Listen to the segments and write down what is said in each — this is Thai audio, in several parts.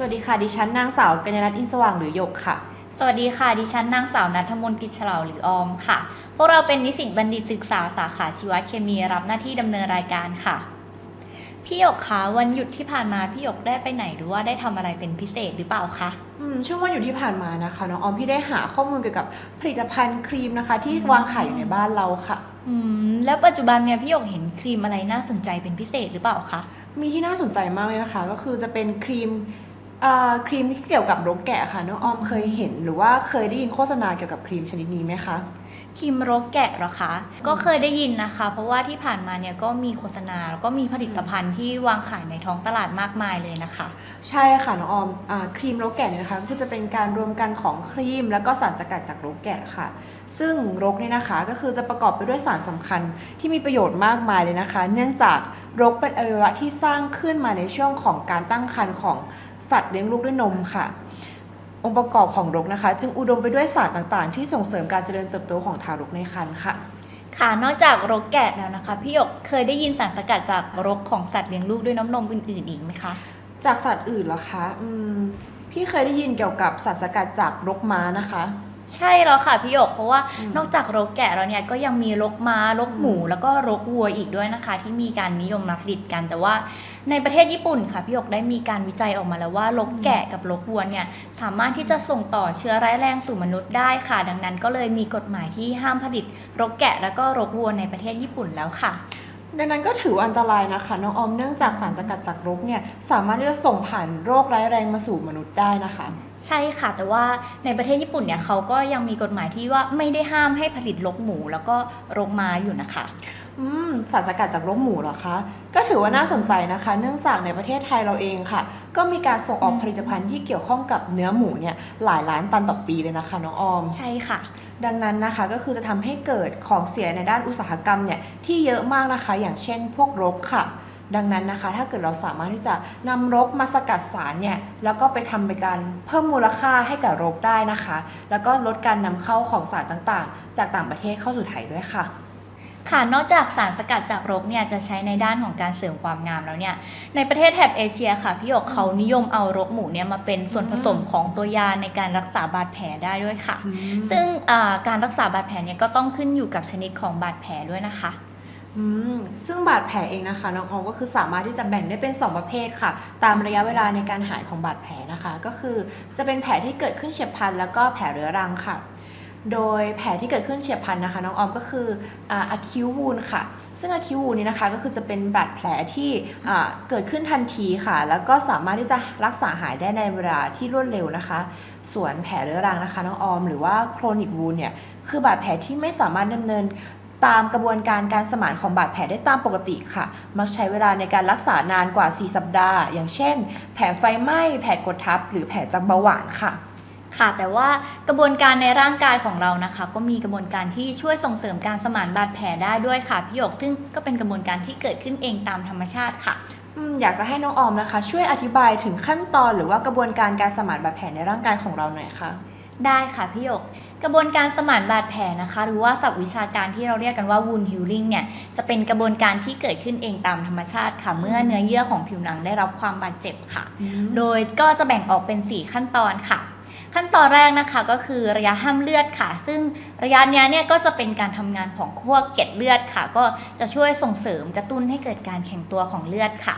สวัสดีค่ะ ดิฉันนางสาวกัญญารัตน์อินสว่างหรือหยกค่ะ สวัสดีค่ะ ดิฉันนางสาวนัทมนต์กิจฉลาวหรือออมค่ะ พวกเราเป็นนิสิตบัณฑิตศึกษาสาขาชีวเคมีรับหน้าที่ดำเนินรายการค่ะ พี่หยกคะวันหยุดที่ผ่านมาพี่หยกได้ไปไหนหรือว่าได้ทำอะไรเป็นพิเศษหรือเปล่าคะ อืมช่วงวันอยู่ที่ผ่านมานะคะน้องออมพี่ได้หาข้อมูลเกี่ยวกับผลิตภัณฑ์ครีมนะคะ ที่วางขายอยู่ในบ้านเราค่ะ อืม แล้วปัจจุบันเนี่ยพี่หยกเห็นครีมอะไรน่าสนใจเป็นพิเศษหรือเปล่าคะ มีที่น่าสนใจมากเลยนะคะ ก็คือจะเป็นครีมอ่า ครีมที่เกี่ยวกับรกแกะค่ะน้องออมเคยเห็นหรือว่าเคยได้ยินโฆษณาเกี่ยวกับครีมชนิดนี้ไหมคะครีมรกแกะเหรอคะ ก็เคยได้ยินนะคะ เพราะว่าที่ผ่านมาเนี่ยก็มีโฆษณาแล้วก็มีผลิตภัณฑ์ที่วางขายในท้องตลาดมากมายเลยนะคะ ใช่ค่ะน้องออมอาครีมรกแกะเนี่ยนะคะก็คือจะเป็นการรวมกันของครีม แล้วก็สารสกัดจากรกแกะค่ะ ซึ่งรกเนี่ยนะคะก็คือจะประกอบไปด้วยสารสำคัญที่มีประโยชน์มากมายเลยนะคะ เนื่องจากรกเป็นอวัยวะที่สร้างขึ้นมาในช่วงของการตั้งครรภ์ของ สัตว์เลี้ยงลูกด้วยนมค่ะ องค์ประกอบของรกนะคะ จึงอุดมไปด้วยสารต่างๆ ที่ส่งเสริมการเจริญเติบโตของทารกในครรภ์ค่ะ ค่ะนอกจากรกแกะแล้วนะคะ พี่หยกเคยได้ยินสารสกัดจากรกของสัตว์เลี้ยงลูกด้วยน้ำนมอื่นๆอีกไหมคะจากสัตว์อื่นเหรอคะอืมพี่เคยได้ยินเกี่ยวกับสารสกัดจากรกม้านะคะ ใช่แล้วค่ะพี่หยกเพราะว่าอืมนอกจากรกแกะแล้วเนี่ยก็ยังมีรกม้ารกหมูอืมแล้วก็รกวัวอีกด้วยนะคะ ที่มีการนิยมมาผลิตกัน แต่ว่าในประเทศญี่ปุ่นค่ะพี่หยกได้มีการวิจัยออกมาแล้วว่ารกแกะกับรกวัวเนี่ยสามารถที่จะส่งต่อเชื้อร้ายแรงสู่มนุษย์ได้ค่ะ ดังนั้น ก็เลยมีกฎหมายที่ห้ามผลิตรกแกะแล้วก็รกวัวในประเทศญี่ปุ่นแล้วค่ะดังนั้นก็ถือว่าอันตรายนะคะน้องออมเนื่องจากสารสกัดจากรกเนี่ยสามารถที่จะส่งผ่านโรคร้ายแรงมาสู่มนุษย์ได้นะคะ ใช่ค่ะ แต่ว่าในประเทศญี่ปุ่นเนี่ยเขาก็ยังมีกฎหมายที่ว่าไม่ได้ห้ามให้ผลิตรกหมูแล้วก็รกม้าอยู่นะคะ อืมสารสกัดจากรกหมูเหรอคะ ก็ถือว่าน่าสนใจนะคะ เนื่องจากในประเทศไทยเราเองค่ะ ก็มีการส่งออกอืมผลิตภัณฑ์ที่เกี่ยวข้องกับเนื้อหมูเนี่ยหลายล้านตันต่อปีเลยนะคะน้องออม ใช่ค่ะ ดังนั้นนะคะก็คือจะทำให้เกิดของเสียในด้านอุตสาหกรรมเนี่ยที่เยอะมากนะคะ อย่างเช่น พวกรกค่ะ ดังนั้นนะคะ ถ้าเกิดเราสามารถที่จะนำรกมาสกัดสารเนี่ยแล้วก็ไปทำเป็นการเพิ่มมูลค่าให้กับรกได้นะคะ แล้วก็ลดการนำเข้าของสารต่างๆ จากต่างประเทศเข้าสู่ไทยด้วยค่ะค่ะ นอกจากสารสกัดจากรกเนี่ยจะใช้ในด้านของการเสริมความงามแล้วเนี่ย ในประเทศแถบเอเชียค่ะ พี่หยกเขานิยมเอารกหมูเนี่ยมาเป็นส่วนผสมของตัวยาในการรักษาบาดแผลได้ด้วยค่ะ ซึ่งอ่าการรักษาบาดแผลเนี่ยก็ต้องขึ้นอยู่กับชนิดของบาดแผลด้วยนะคะ อืมซึ่งบาดแผลเองนะคะน้องออมก็คือสามารถที่จะแบ่งได้เป็น 2 ประเภทค่ะ ตามระยะเวลาในการหายของบาดแผลนะคะ ก็คือจะเป็นแผลที่เกิดขึ้นเฉียบพลันแล้วก็แผลเรื้อรังค่ะ โดยแผลที่เกิดขึ้นเฉียบพลันนะคะน้องออมก็คืออ่า acute wound ค่ะ ซึ่ง acute wound นี้นะคะก็คือจะเป็นบาดแผลที่เกิดขึ้นทันทีค่ะ แล้วก็สามารถที่จะรักษาหายได้ในเวลาที่รวดเร็วนะคะ ส่วนแผลเรื้อรังนะคะน้องออม หรือว่า chronic wound เนี่ยคือบาดแผลที่ไม่สามารถดำเนิน ตามกระบวนการการสมานของบาดแผลได้ตามปกติค่ะ มักใช้เวลาในการรักษานานกว่า 4 สัปดาห์ อย่างเช่น แผลไฟไหม้ แผลกดทับ หรือแผลจากเบาหวานค่ะค่ะแต่ว่ากระบวนการในร่างกายของเรานะคะ ก็มีกระบวนการที่ช่วยส่งเสริมการสมานบาดแผลได้ด้วยค่ะพี่หยกซึ่งก็เป็นกระบวนการที่เกิดขึ้นเองตามธรรมชาติค่ะอืมอยากจะให้น้องออมนะคะ ช่วยอธิบายถึงขั้นตอนหรือว่ากระบวนการการสมานบาดแผลในร่างกายของเราหน่อยค่ะ ได้ค่ะพี่หยก กระบวนการสมานบาดแผลนะคะ หรือว่าศัพท์วิชาการที่เราเรียกกันว่า wound healing เนี่ยจะเป็นกระบวนการที่เกิดขึ้นเองตามธรรมชาติค่ะ เมื่อเนื้อเยื่อของผิวหนังได้รับความบาดเจ็บค่ะ โดยก็จะแบ่งออกเป็น 4 ขั้นตอนค่ะ ขั้นตอนแรกนะคะก็คือระยะห้ามเลือดค่ะ ซึ่งระยะเนี้ยเนี่ยก็จะเป็นการทำงานของพวกเกล็ดเลือดค่ะ ก็จะช่วยส่งเสริมกระตุ้นให้เกิดการแข็งตัวของเลือดค่ะ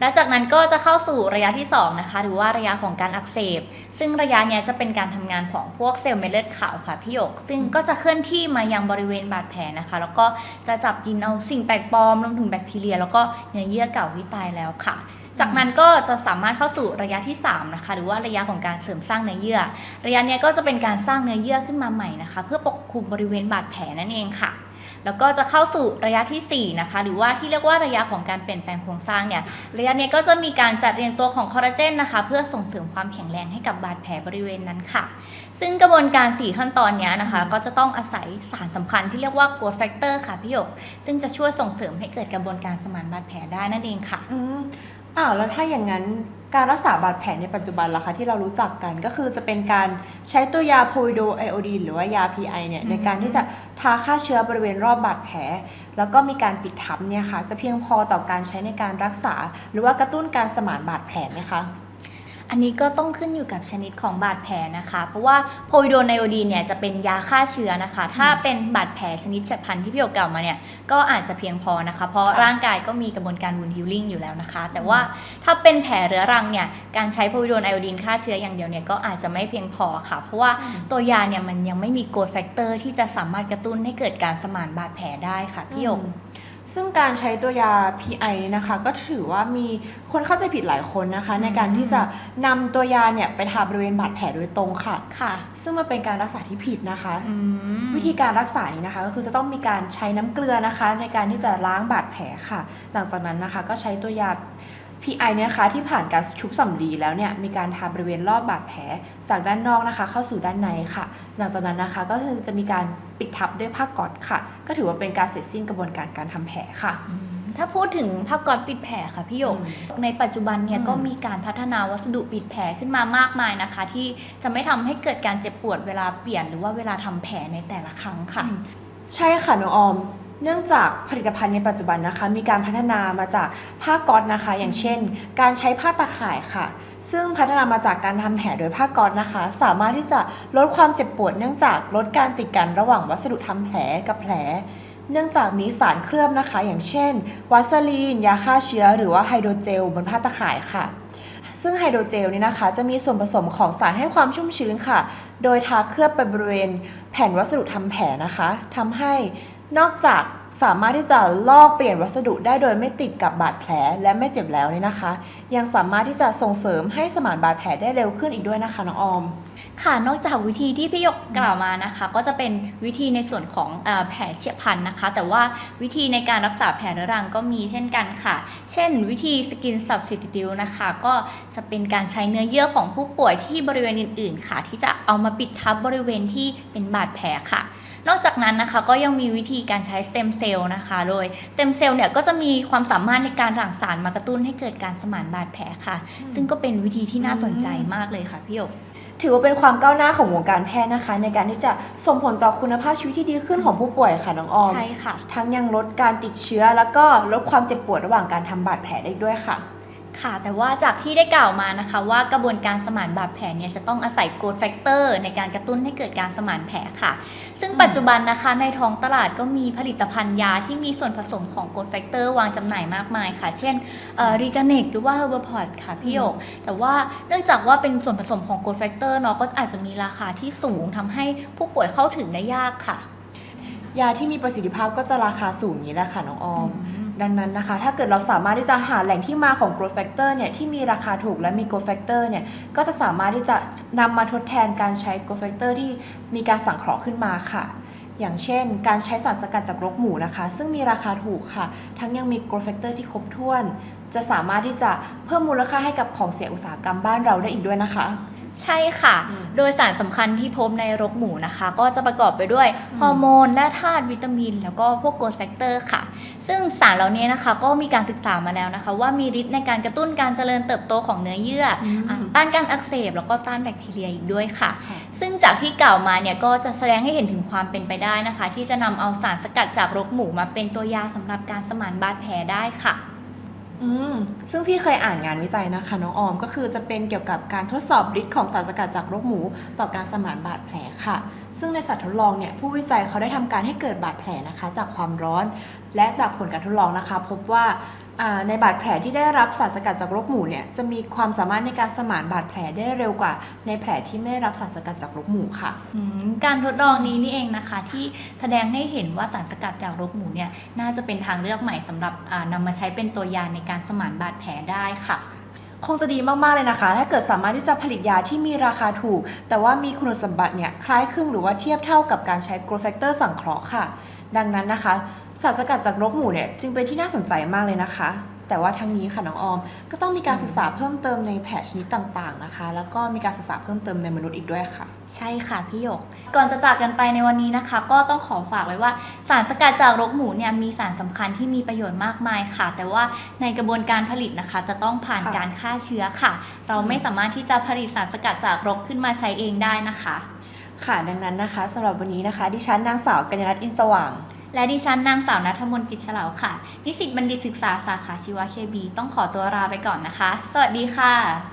และจากนั้นก็จะเข้าสู่ระยะที่2นะคะหรือว่าระยะของการอักเสบ ซึ่งระยะเนี้ยจะเป็นการทำงานของพวกเซลล์เม็ดเลือดขาวค่ะพี่หยก ซึ่งก็จะเคลื่อนที่มายังบริเวณบาดแผลนะคะ แล้วก็จะจับกินเอาสิ่งแปลกปลอมรวมถึงแบคทีเรีย แล้วก็เนื้อเยื่อเก่าที่ตายแล้วค่ะ จากนั้นก็จะสามารถเข้าสู่ระยะที่3นะคะหรือว่าระยะของการเสริมสร้างเนื้อเยื่อ ระยะนี้ก็จะเป็นการสร้างเนื้อเยื่อขึ้นมาใหม่นะคะ เพื่อปกคลุมบริเวณบาดแผลนั่นเองค่ะ แล้วก็จะเข้าสู่ระยะทีสี่4นะคะหรือว่าที่เรียกว่าระยะของการเปลี่ยนแปลงโครงสร้างเนี่ยระยะนี้ก็จะมีการจัดเรียงตัวของคอลลาเจนนะคะ เพื่อส่งเสริมความแข็งแรงให้กับบาดแผลบริเวณนั้นค่ะ ซึ่งกระบวนการ 4 ขั้นตอนนี้นะคะ ก็จะต้องอาศัยสารสำคัญที่เรียกว่า growth factor ค่ะพี่หยกซึ่งจะช่วยส่งเสริมให้เกิดกระบวนการสมานบาดแผลได้นั่นเองค่ะ อืมอ้าวแล้วถ้าอย่างนั้นการรักษาบาดแผลในปัจจุบันล่ะคะที่เรารู้จักกันก็คือจะเป็นการใช้ตัวยาโพวิโดไอโอดีนหรือว่ายา PI เนี่ยอืมในการที่จะทาฆ่าเชื้อบริเวณรอบบาดแผล แล้วก็มีการปิดทับเนี่ยค่ะจะเพียงพอต่อการใช้ในการรักษา หรือว่ากระตุ้นการสมานบาดแผลไหมคะ อันนี้ก็ต้องขึ้นอยู่กับชนิดของบาดแผลนะคะ เพราะว่าโพวิโดนไอโอดีนเนี่ยจะเป็นยาฆ่าเชื้อนะคะ ถ้าเป็นบาดแผลชนิดเฉียบพลันที่พี่โยกกล่าวมาเนี่ยก็อาจจะเพียงพอนะคะ เพราะร่างกายก็มีกระบวนการวูนฮิลลิ่งอยู่แล้วนะคะ แต่ว่าถ้าเป็นแผลเรื้อรังเนี่ยการใช้โพวิโดนไอโอดีนฆ่าเชื้ออย่างเดียวเนี่ยก็อาจจะไม่เพียงพอค่ะ เพราะว่าตัวยาเนี่ยมันยังไม่มีโกรทแฟกเตอร์ที่จะสามารถกระตุ้นให้เกิดการสมานบาดแผลได้ค่ะพี่หยกอืม ซึ่งการใช้ตัวยา PI เนี่ยนะคะ ก็ถือว่ามีคนเข้าใจผิดหลายคนนะคะ ในการที่จะนำตัวยาเนี่ยไปทาบริเวณบาดแผลโดยตรงค่ะ ค่ะ ซึ่งมันเป็นการรักษาที่ผิดนะคะอืมวิธีการรักษานี้นะคะ ก็คือจะต้องมีการใช้น้ำเกลือนะคะ ในการที่จะล้างบาดแผลค่ะ หลังจากนั้นนะคะก็ใช้ตัวยา PI เนี่ยนะคะที่ผ่านการชุบสำลีแล้วเนี่ยมีการทาบริเวณรอบบาดแผลจากด้านนอกนะคะ เข้าสู่ด้านในค่ะ หลังจากนั้นนะคะก็คือจะมีการปิดทับด้วยผ้าก๊อซค่ะ ก็ถือว่าเป็นการเสร็จสิ้นกระบวนการการทำแผลค่ะอืมถ้าพูดถึงผ้าก๊อซปิดแผลค่ะพี่หยกอืมในปัจจุบันเนี่ยอืมก็มีการพัฒนาวัสดุปิดแผลขึ้นมามากมายนะคะ ที่จะไม่ทำให้เกิดการเจ็บปวดเวลาเปลี่ยน หรือว่าเวลาทำแผลในแต่ละครั้งค่ะ ใช่ค่ะน้องออม เนื่องจากผลิตภัณฑ์ในปัจจุบันนะคะ มีการพัฒนามาจากผ้าก๊อซนะคะ อย่างเช่น การใช้ผ้าตะข่ายค่ะ ซึ่งพัฒนามาจากการทำแผลโดยผ้าก๊อซนะคะ สามารถที่จะลดความเจ็บปวด เนื่องจากลดการติดกันระหว่างวัสดุทำแผลกับแผล เนื่องจากมีสารเคลือบนะคะ อย่างเช่นวาสลีน ยาฆ่าเชื้อ หรือว่าไฮโดรเจลบนผ้าตะข่ายค่ะซึ่งไฮโดรเจลนี่นะคะ จะมีส่วนผสมของสารให้ความชุ่มชื้นค่ะ โดยทาเคลือบไปบริเวณแผ่นวัสดุทำแผลนะคะทำให้ นอกจากสามารถที่จะลอกเปลี่ยนวัสดุได้โดยไม่ติดกับบาดแผลและไม่เจ็บแล้วเนี่ยนะคะ ยังสามารถที่จะส่งเสริมให้สมานบาดแผลได้เร็วขึ้นอีกด้วยนะคะน้องออม ค่ะนอกจากวิธีที่พี่หยกกล่าวมานะคะ ก็จะเป็นวิธีในส่วนของเออแผลเฉียบพลันนะคะ แต่ว่าวิธีในการรักษาแผลเรื้อรังก็มีเช่นกันค่ะ เช่น วิธีสกินสับสิติวนะคะ ก็จะเป็นการใช้เนื้อเยื่อของผู้ป่วยที่บริเวณอื่น ๆ ค่ะ ที่จะเอามาปิดทับบริเวณที่เป็นบาดแผลค่ะ นอกจากนั้นนะคะก็ยังมีวิธีการใช้สเต็มเซลล์นะคะโดยสเต็มเซลล์เนี่ยก็จะมีความสามารถในการหลั่งสารมากระตุ้นให้เกิดการสมานบาดแผลค่ะ ซึ่งก็เป็นวิธีที่น่าสนใจมากเลยค่ะพี่หยก ถือว่าเป็นความก้าวหน้าของวงการแพทย์นะคะ ในการที่จะส่งผลต่อคุณภาพชีวิตที่ดีขึ้นของผู้ป่วยค่ะน้องออมใช่ค่ะ ทั้งยังลดการติดเชื้อ แล้วก็ลดความเจ็บปวดระหว่างการทำบาดแผลได้อีกด้วยค่ะ ค่ะแต่ว่าจากที่ได้กล่าวมานะคะ ว่ากระบวนการสมานบาดแผลเนี่ยจะต้องอาศัยโกรทแฟกเตอร์ในการกระตุ้นให้เกิดการสมานแผลค่ะ ซึ่งอืมปัจจุบันนะคะในท้องตลาดก็มีผลิตภัณฑ์ยาที่มีส่วนผสมของโกรทแฟกเตอร์วางจำหน่ายมากมายค่ะ เช่นรีกาเนกหรือว่าเฮอร์เบอร์พอตค่ะพี่หยกแต่ว่าเนื่องจากว่าเป็นส่วนผสมของโกรทแฟกเตอร์เนาะก็อาจจะมีราคาที่สูงทำให้ผู้ป่วยเข้าถึงได้ยากค่ะ ยาที่มีประสิทธิภาพก็จะราคาสูงนี้แหละค่ะน้องออมอืม ดังนั้นนะคะ ถ้าเกิดเราสามารถที่จะหาแหล่งที่มาของ growth factor เนี่ยที่มีราคาถูกและมี growth factor เนี่ยก็จะสามารถที่จะนำมาทดแทนการใช้ growth factor ที่มีการสั่งเคราะห์ขึ้นมาค่ะ อย่างเช่น การใช้สารสกัดจากรกหมูนะคะ ซึ่งมีราคาถูกค่ะ ทั้งยังมี growth factor ที่ครบถ้วน จะสามารถที่จะเพิ่มมูลค่าให้กับของเสียอุตสาหกรรมบ้านเราได้อีกด้วยนะคะ ใช่ค่ะอืมโดยสารสำคัญที่พบในรกหมูนะคะ ก็จะประกอบไปด้วยอืมฮอร์โมนและธาตุวิตามิน แล้วก็พวกโกรทแฟกเตอร์ค่ะ ซึ่งสารเหล่านี้นะคะก็มีการศึกษามาแล้วนะคะ ว่ามีฤทธิ์ในการกระตุ้นการเจริญเติบโตของเนื้อเยื่ออมอะต้านการอักเสบแล้วก็ต้านแบคทีเรียอีกด้วยค่ะค่ะ ซึ่งจากที่กล่าวมาเนี่ยก็จะแสดงให้เห็นถึงความเป็นไปได้นะคะ ที่จะนำเอาสารสกัดจากรกหมูมาเป็นตัวยาสำหรับการสมานบาดแผลได้ค่ะ อืมซึ่งพี่เคยอ่านงานวิจัยนะคะน้องออมก็คือจะเป็นเกี่ยวกับการทดสอบฤทธิ์ของสารสกัดจากโรคหมู ต่อการสมานบาดแผลค่ะ ซึ่งในสัตว์ทดลองเนี่ยผู้วิจัยเขาได้ทำการให้เกิดบาดแผลนะคะจากความร้อน และจากผลการทดลองนะคะ พบว่าในบาดแผลที่ได้รับสารสกัดจากรกหมูเนี่ยจะมีความสามารถในการสมานบาดแผลได้เร็วกว่า ในแผลที่ไม่ได้รับสารสกัดจากรกหมูค่ะการทดลองนี้นี่เองนะคะ ที่แสดงให้เห็นว่าสารสกัดจากรกหมูเนี่ยน่าจะเป็นทางเลือกใหม่สำหรับอ่านำมาใช้เป็นตัวยาในการสมานบาดแผลได้ค่ะ คงจะดีมากๆเลยนะคะ ถ้าเกิดสามารถที่จะผลิตยาที่มีราคาถูก แต่ว่ามีคุณสมบัติเนี่ยคล้ายคลึงหรือว่าเทียบเท่ากับการใช้กรอเฟกเตอร์สังเคราะห์ค่ะ ดังนั้นนะคะสารสกัดจากรกหมูเนี่ยจึงเป็นที่น่าสนใจมากเลยนะคะ แต่ว่าทั้งนี้ค่ะน้องออม ก็ต้องมีการศึกษาเพิ่มเติมในแผชนิดต่างๆนะคะ แล้วก็มีการศึกษาเพิ่มเติมในมนุษย์อีกด้วยค่ะ ใช่ค่ะพี่หยก ก่อนจะจากกันไปในวันนี้นะคะ ก็ต้องขอฝากไว้ว่าสารสกัดจากรกหมูเนี่ยมีสารสำคัญที่มีประโยชน์มากมายค่ะ แต่ว่าในกระบวนการผลิตนะคะ จะต้องผ่านค่ะการฆ่าเชื้อค่ะ เราไม่สามารถที่จะผลิตสารสกัดจากรกขึ้นมาใช้เองได้นะคะ ค่ะดังนั้นนะคะสำหรับวันนี้นะคะ ดิฉันนางสาวกัญญนัทอินทร์สว่าง และดิฉันนางสาวนัทมนกิจเฉลาค่ะ นิสิตบัณฑิตศึกษาสาขาชีวเคมีต้องขอตัวลาไปก่อนนะคะ สวัสดีค่ะ